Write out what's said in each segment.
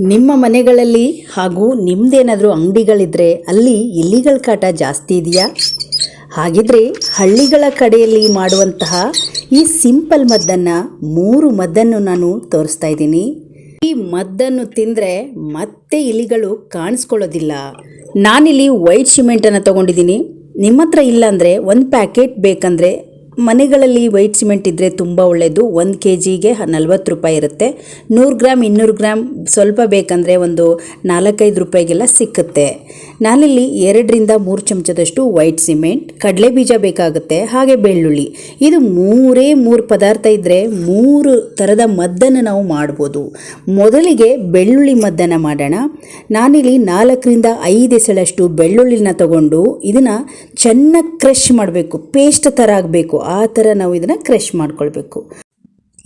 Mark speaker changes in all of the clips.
Speaker 1: ನಿಮ್ಮ ಮನೆಗಳಲ್ಲಿ ಹಾಗೂ ನಿಮ್ಮದೇನಾದರೂ ಅಂಗಡಿಗಳಿದ್ರೆ ಅಲ್ಲಿ ಇಲಿಗಳ ಕಾಟ ಜಾಸ್ತಿ ಇದೆಯಾ? ಹಾಗಿದ್ರೆ ಹಳ್ಳಿಗಳ ಕಡೆಯಲ್ಲಿ ಮಾಡುವಂತಹ ಈ ಸಿಂಪಲ್ ಮದ್ದನ್ನು, ಮೂರು ಮದ್ದನ್ನು ನಾನು ತೋರಿಸ್ತಾ ಇದ್ದೀನಿ. ಈ ಮದ್ದನ್ನು ತಿಂದರೆ ಮತ್ತೆ ಇಲಿಗಳು ಕಾಣಿಸ್ಕೊಳ್ಳೋದಿಲ್ಲ. ನಾನಿಲ್ಲಿ ವೈಟ್ ಸಿಮೆಂಟನ್ನು ತೊಗೊಂಡಿದ್ದೀನಿ. ನಿಮ್ಮ ಹತ್ರ ಇಲ್ಲಾಂದರೆ ಒಂದು ಪ್ಯಾಕೆಟ್ ಬೇಕಂದರೆ ಮನೆಗಳಲ್ಲಿ ವೈಟ್ ಸಿಮೆಂಟ್ ಇದ್ದರೆ ತುಂಬ ಒಳ್ಳೆಯದು ಒಂದು ಕೆ ಜಿಗೆ ನಲ್ವತ್ತು ರೂಪಾಯಿ ಇರುತ್ತೆ. ನೂರು ಗ್ರಾಮ್, ಇನ್ನೂರು ಗ್ರಾಮ್ ಸ್ವಲ್ಪ ಬೇಕಂದರೆ ಒಂದು ನಾಲ್ಕೈದು ರೂಪಾಯಿಗೆಲ್ಲ ಸಿಕ್ಕುತ್ತೆ. ನಾನಿಲ್ಲಿ ಎರಡರಿಂದ ಮೂರು ಚಮಚದಷ್ಟು ವೈಟ್ ಸಿಮೆಂಟ್, ಕಡಲೆ ಬೀಜ ಬೇಕಾಗುತ್ತೆ, ಹಾಗೆ ಬೆಳ್ಳುಳ್ಳಿ. ಇದು ಮೂರೇ ಮೂರು ಪದಾರ್ಥ ಇದ್ದರೆ ಮೂರು ಥರದ ಮದ್ದನ್ನು ನಾವು ಮಾಡ್ಬೋದು. ಮೊದಲಿಗೆ ಬೆಳ್ಳುಳ್ಳಿ ಮದ್ದನ್ನು ಮಾಡೋಣ. ನಾನಿಲ್ಲಿ ನಾಲ್ಕರಿಂದ ಐದು ಎಸಳಷ್ಟು ಬೆಳ್ಳುಳ್ಳಿನ ತಗೊಂಡು ಇದನ್ನು ಚೆನ್ನಾಗಿ ಕ್ರಷ್ ಮಾಡಬೇಕು, ಪೇಸ್ಟ್ ಥರ ಆಗಬೇಕು. ಆ ಥರ ನಾವು ಇದನ್ನು ಕ್ರಷ್ ಮಾಡ್ಕೊಳ್ಬೇಕು.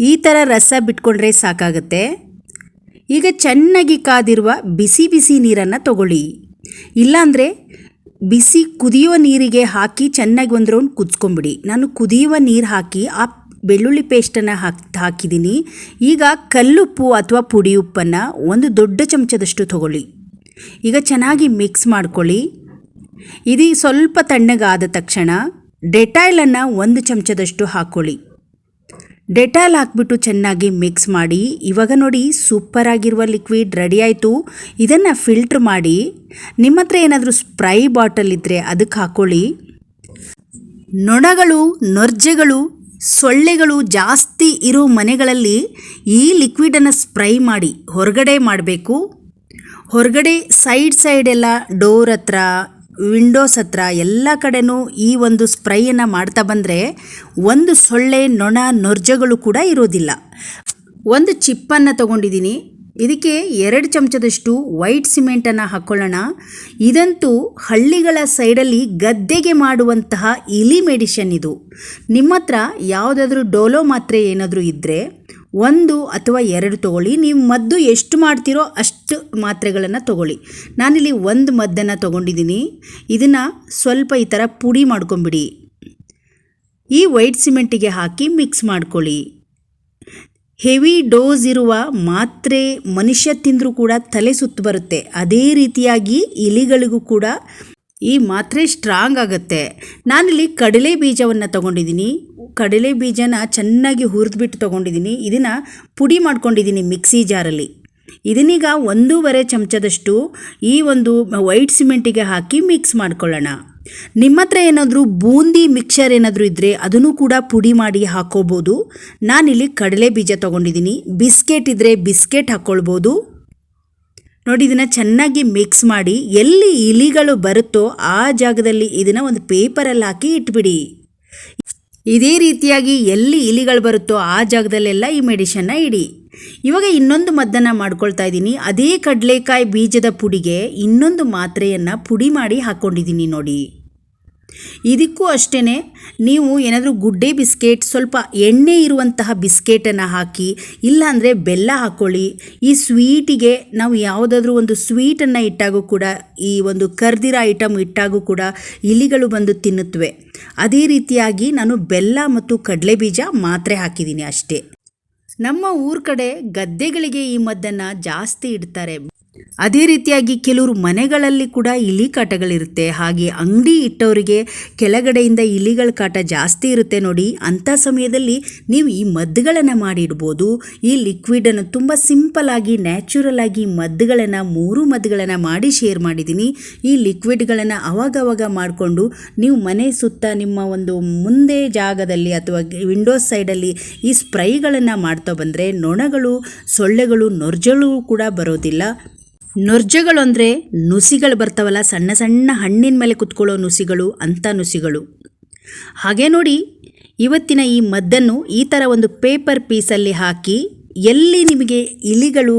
Speaker 1: ಈ ಥರ ರಸ ಬಿಟ್ಕೊಂಡ್ರೆ ಸಾಕಾಗುತ್ತೆ? ಈಗ ಚೆನ್ನಾಗಿ ಕಾದಿರುವ ಬಿಸಿ ಬಿಸಿ ನೀರನ್ನು ತಗೊಳ್ಳಿ. ಇಲ್ಲಾಂದರೆ ಬಿಸಿ ಕುದಿಯುವ ನೀರಿಗೆ ಹಾಕಿ ಚೆನ್ನಾಗಿ ಒಂದು ರೌಂಡ್ ಕುದಿಸ್ಕೊಂಬಿಡಿ ನಾನು ಕುದಿಯುವ ನೀರು ಹಾಕಿ ಆ ಬೆಳ್ಳುಳ್ಳಿ ಪೇಸ್ಟನ್ನು ಹಾಕಿ ಹಾಕಿದ್ದೀನಿ. ಈಗ ಕಲ್ಲುಪ್ಪು ಅಥವಾ ಪುಡಿ ಉಪ್ಪನ್ನು ಒಂದು ದೊಡ್ಡ ಚಮಚದಷ್ಟು ತಗೊಳ್ಳಿ. ಈಗ ಚೆನ್ನಾಗಿ ಮಿಕ್ಸ್ ಮಾಡ್ಕೊಳ್ಳಿ. ಇದು ಸ್ವಲ್ಪ ತಣ್ಣಗಾದ ತಕ್ಷಣ ಡೆಟಾಯ್ಲನ್ನು ಒಂದು ಚಮಚದಷ್ಟು ಹಾಕ್ಕೊಳ್ಳಿ. ಡೆಟಾಲ್ ಹಾಕ್ಬಿಟ್ಟು ಚೆನ್ನಾಗಿ ಮಿಕ್ಸ್ ಮಾಡಿ, ಇವಾಗ ನೋಡಿ ಸೂಪರ್ ಆಗಿರುವ ಲಿಕ್ವಿಡ್ ರೆಡಿ ಆಯಿತು. ಇದನ್ನು ಫಿಲ್ಟ್ರ್ ಮಾಡಿ, ನಿಮ್ಮ ಹತ್ರ ಏನಾದರೂ ಸ್ಪ್ರೈ ಬಾಟಲ್ ಇದ್ದರೆ ಅದಕ್ಕೆ ಹಾಕ್ಕೊಳ್ಳಿ. ನೊಣಗಳು, ನೊರ್ಜೆಗಳು, ಸೊಳ್ಳೆಗಳು ಜಾಸ್ತಿ ಇರೋ ಮನೆಗಳಲ್ಲಿ ಈ ಲಿಕ್ವಿಡನ್ನು ಸ್ಪ್ರೈ ಮಾಡಿ, ಹೊರಗಡೆ ಮಾಡಬೇಕು. ಹೊರಗಡೆ ಸೈಡ್ ಸೈಡೆಲ್ಲ ಡೋರ್ ಹತ್ರ ವಿಂಡೋಸ್ ಹತ್ರ ಎಲ್ಲ ಕಡೆನೂ ಈ ಒಂದು ಸ್ಪ್ರೈಯನ್ನು ಮಾಡ್ತಾ ಬಂದರೆ ಒಂದು ಸೊಳ್ಳೆ, ನೊಣ, ನೊರ್ಜಗಳು ಕೂಡ ಇರೋದಿಲ್ಲ. ಒಂದು ಚಿಪ್ಪನ್ನು ತಗೊಂಡಿದ್ದೀನಿ. ಇದಕ್ಕೆ ಎರಡು ಚಮಚದಷ್ಟು ವೈಟ್ ಸಿಮೆಂಟನ್ನು ಹಾಕ್ಕೊಳ್ಳೋಣ ಇದಂತೂ ಹಳ್ಳಿಗಳ ಸೈಡಲ್ಲಿ ಗದ್ದೆಗೆ ಮಾಡುವಂತಹ ಇಲಿ ಮೆಡಿಷನ್ ಇದು. ನಿಮ್ಮ ಹತ್ರ ಯಾವುದಾದ್ರೂ ಡೋಲೋ ಮಾತ್ರೆ ಏನಾದರೂ ಇದ್ದರೆ ಒಂದು ಅಥವಾ ಎರಡು ತಗೊಳ್ಳಿ. ನೀವು ಮದ್ದು ಎಷ್ಟು ಮಾಡ್ತೀರೋ ಅಷ್ಟು ಮಾತ್ರೆಗಳನ್ನು ತಗೊಳ್ಳಿ. ನಾನಿಲ್ಲಿ ಒಂದು ಮದ್ದನ್ನು ತಗೊಂಡಿದ್ದೀನಿ. ಇದನ್ನು ಸ್ವಲ್ಪ ಈ ಥರ ಪುಡಿ ಮಾಡ್ಕೊಂಬಿಡಿ. ಈ ವೈಟ್ ಸಿಮೆಂಟಿಗೆ ಹಾಕಿ ಮಿಕ್ಸ್ ಮಾಡ್ಕೊಳ್ಳಿ. ಹೆವಿ ಡೋಸ್ ಇರುವ ಮಾತ್ರೆ ಮನುಷ್ಯ ತಿಂದರೂ ಕೂಡ ತಲೆ ಸುತ್ತು ಬರುತ್ತೆ. ಅದೇ ರೀತಿಯಾಗಿ ಇಲಿಗಳಿಗೂ ಕೂಡ ಈ ಮಾತ್ರೆ ಸ್ಟ್ರಾಂಗ್ ಆಗುತ್ತೆ. ನಾನಿಲ್ಲಿ ಕಡಲೆ ಬೀಜವನ್ನು ತಗೊಂಡಿದ್ದೀನಿ. ಕಡಲೆ ಬೀಜನ ಚೆನ್ನಾಗಿ ಹುರಿದ್ಬಿಟ್ಟು ತೊಗೊಂಡಿದ್ದೀನಿ. ಇದನ್ನು ಪುಡಿ ಮಾಡ್ಕೊಂಡಿದ್ದೀನಿ ಮಿಕ್ಸಿ ಜಾರಲ್ಲಿ. ಇದನ್ನೀಗ ಒಂದೂವರೆ ಚಮಚದಷ್ಟು ಈ ಒಂದು ವೈಟ್ ಸಿಮೆಂಟಿಗೆ ಹಾಕಿ ಮಿಕ್ಸ್ ಮಾಡ್ಕೊಳ್ಳೋಣ. ನಿಮ್ಮ ಹತ್ರ ಏನಾದರೂ ಬೂಂದಿ ಮಿಕ್ಸರ್ ಏನಾದರೂ ಇದ್ದರೆ ಅದನ್ನು ಕೂಡ ಪುಡಿ ಮಾಡಿ ಹಾಕೋಬೋದು. ನಾನಿಲ್ಲಿ ಕಡಲೆ ಬೀಜ ತೊಗೊಂಡಿದ್ದೀನಿ. ಬಿಸ್ಕೆಟ್ ಇದ್ದರೆ ಬಿಸ್ಕೆಟ್ ಹಾಕ್ಕೊಳ್ಬೋದು ನೋಡಿ, ಇದನ್ನು ಚೆನ್ನಾಗಿ ಮಿಕ್ಸ್ ಮಾಡಿ ಎಲ್ಲಿ ಇಲಿಗಳು ಬರುತ್ತೋ ಆ ಜಾಗದಲ್ಲಿ ಇದನ್ನು ಒಂದು ಪೇಪರಲ್ಲಿ ಹಾಕಿ ಇಟ್ಬಿಡಿ. ಇದೇ ರೀತಿಯಾಗಿ ಎಲ್ಲಿ ಇಲಿಗಳು ಬರುತ್ತೋ ಆ ಜಾಗದಲ್ಲೆಲ್ಲ ಈ ಮೆಡಿಷನ್ನ ಇಡಿ. ಇವಾಗ ಇನ್ನೊಂದು ಮದ್ದನ್ನು ಮಾಡ್ಕೊಳ್ತಾ ಇದ್ದೀನಿ. ಅದೇ ಕಡಲೆಕಾಯಿ ಬೀಜದ ಪುಡಿಗೆ ಇನ್ನೊಂದು ಮಾತ್ರೆಯನ್ನು ಪುಡಿ ಮಾಡಿ ಹಾಕ್ಕೊಂಡಿದ್ದೀನಿ ನೋಡಿ. ಇದಕ್ಕೂ ಅಷ್ಟೇ ನೀವು ಏನಾದರೂ ಗುಡ್ಡೆ ಬಿಸ್ಕೆಟ್, ಸ್ವಲ್ಪ ಎಣ್ಣೆ ಇರುವಂತಹ ಬಿಸ್ಕೆಟನ್ನು ಹಾಕಿ, ಇಲ್ಲಾಂದರೆ ಬೆಲ್ಲ ಹಾಕ್ಕೊಳ್ಳಿ ಈ ಸ್ವೀಟಿಗೆ ನಾವು ಯಾವುದಾದ್ರೂ ಒಂದು ಸ್ವೀಟನ್ನು ಇಟ್ಟಾಗೂ ಕೂಡ, ಈ ಒಂದು ಕರ್ದಿರ ಐಟಮ್ ಇಟ್ಟಾಗೂ ಕೂಡ ಇಲಿಗಳು ಬಂದು ತಿನ್ನುತ್ತವೆ ಅದೇ ರೀತಿಯಾಗಿ ನಾನು ಬೆಲ್ಲ ಮತ್ತು ಕಡಲೆ ಬೀಜ ಮಾತ್ರೆ ಹಾಕಿದ್ದೀನಿ ಅಷ್ಟೇ. ನಮ್ಮ ಊರ ಕಡೆ ಗದ್ದೆಗಳಿಗೆ ಈ ಮದ್ದನ್ನು ಜಾಸ್ತಿ ಇಡ್ತಾರೆ. ಅದೇ ರೀತಿಯಾಗಿ ಕೆಲವರು ಮನೆಗಳಲ್ಲಿ ಕೂಡ ಇಲಿ ಕಾಟಗಳಿರುತ್ತೆ. ಹಾಗೆ ಅಂಗಡಿ ಇಟ್ಟವರಿಗೆ ಕೆಳಗಡೆಯಿಂದ ಇಲಿಗಳ ಕಾಟ ಜಾಸ್ತಿ ಇರುತ್ತೆ ನೋಡಿ. ಅಂಥ ಸಮಯದಲ್ಲಿ ನೀವು ಈ ಮದ್ದುಗಳನ್ನು ಮಾಡಿಡ್ಬೋದು. ಈ ಲಿಕ್ವಿಡನ್ನು ತುಂಬ ಸಿಂಪಲ್ ಆಗಿ ನ್ಯಾಚುರಲ್ ಆಗಿ ಮದ್ದುಗಳನ್ನು, ಮೂರು ಮದ್ದುಗಳನ್ನು ಮಾಡಿ ಶೇರ್ ಮಾಡಿದ್ದೀನಿ. ಈ ಲಿಕ್ವಿಡ್ಗಳನ್ನು ಅವಾಗವಾಗ ಮಾಡಿಕೊಂಡು ನೀವು ಮನೆ ಸುತ್ತ ನಿಮ್ಮ ಒಂದು ಮುಂದೆ ಜಾಗದಲ್ಲಿ ಅಥವಾ ವಿಂಡೋಸ್ ಸೈಡಲ್ಲಿ ಈ ಸ್ಪ್ರೈಗಳನ್ನು ಮಾಡ್ತಾ ಬಂದರೆ ನೊಣಗಳು, ಸೊಳ್ಳೆಗಳು ನೊರ್ಜಳು ಕೂಡ ಬರೋದಿಲ್ಲ. ನೊರ್ಜಗಳು ಅಂದರೆ ನುಸಿಗಳು ಬರ್ತಾವಲ್ಲ, ಸಣ್ಣ ಸಣ್ಣ ಹಣ್ಣಿನ ಮೇಲೆ ಕುತ್ಕೊಳ್ಳೋ ನುಸಿಗಳು, ಅಂಥ ನುಸಿಗಳು. ಹಾಗೆ ನೋಡಿ, ಇವತ್ತಿನ ಈ ಮದ್ದನ್ನು ಈ ಥರ ಒಂದು ಪೇಪರ್ ಪೀಸಲ್ಲಿ ಹಾಕಿ ಎಲ್ಲಿ ನಿಮಗೆ ಇಲಿಗಳು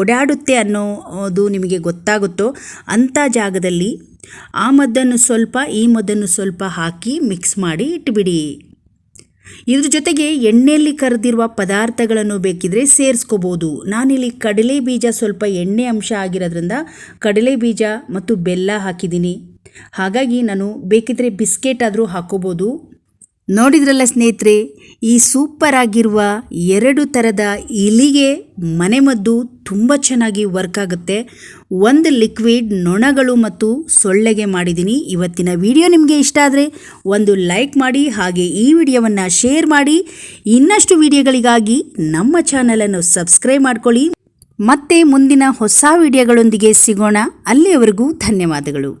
Speaker 1: ಓಡಾಡುತ್ತೆ ಅನ್ನೋದು ನಿಮಗೆ ಗೊತ್ತಾಗುತ್ತೋ ಅಂಥ ಜಾಗದಲ್ಲಿ ಆ ಮದ್ದನ್ನು ಸ್ವಲ್ಪ, ಈ ಮದ್ದನ್ನು ಸ್ವಲ್ಪ ಹಾಕಿ ಮಿಕ್ಸ್ ಮಾಡಿ ಇಟ್ಬಿಡಿ. ಇದ್ರ ಜೊತೆಗೆ ಎಣ್ಣೆಯಲ್ಲಿ ಕರೆದಿರುವ ಪದಾರ್ಥಗಳನ್ನು ಬೇಕಿದ್ರೆ ಸೇರಿಸ್ಕೋಬೋದು. ನಾನಿಲ್ಲಿ ಕಡಲೆ ಬೀಜ ಸ್ವಲ್ಪ ಎಣ್ಣೆ ಅಂಶ ಆಗಿರೋದ್ರಿಂದ ಕಡಲೆ ಬೀಜ ಮತ್ತು ಬೆಲ್ಲ ಹಾಕಿದ್ದೀನಿ. ಹಾಗಾಗಿ ನಾನು ಬೇಕಿದ್ರೆ ಬಿಸ್ಕೆಟ್ ಆದರೂ ಹಾಕೋಬೋದು ನೋಡಿದ್ರಲ್ಲ ಸ್ನೇಹಿತರೆ, ಈ ಸೂಪರ್ ಆಗಿರುವ ಎರಡು ಥರದ ಇಲಿಗೆ ಮನೆಮದ್ದು ತುಂಬ ಚೆನ್ನಾಗಿ ವರ್ಕ್ ಆಗುತ್ತೆ. ಒಂದು ಲಿಕ್ವಿಡ್ ನೊಣಗಳು ಮತ್ತು ಸೊಳ್ಳೆಗೆ ಮಾಡಿದ್ದೀನಿ. ಇವತ್ತಿನ ವಿಡಿಯೋ ನಿಮಗೆ ಇಷ್ಟ ಆದರೆ ಒಂದು ಲೈಕ್ ಮಾಡಿ, ಹಾಗೆ ಈ ವಿಡಿಯೋವನ್ನು ಶೇರ್ ಮಾಡಿ. ಇನ್ನಷ್ಟು ವಿಡಿಯೋಗಳಿಗಾಗಿ ನಮ್ಮ ಚಾನಲನ್ನು ಸಬ್ಸ್ಕ್ರೈಬ್ ಮಾಡ್ಕೊಳ್ಳಿ. ಮತ್ತೆ ಮುಂದಿನ ಹೊಸ ವಿಡಿಯೋಗಳೊಂದಿಗೆ ಸಿಗೋಣ. ಅಲ್ಲಿಯವರೆಗೂ ಧನ್ಯವಾದಗಳು.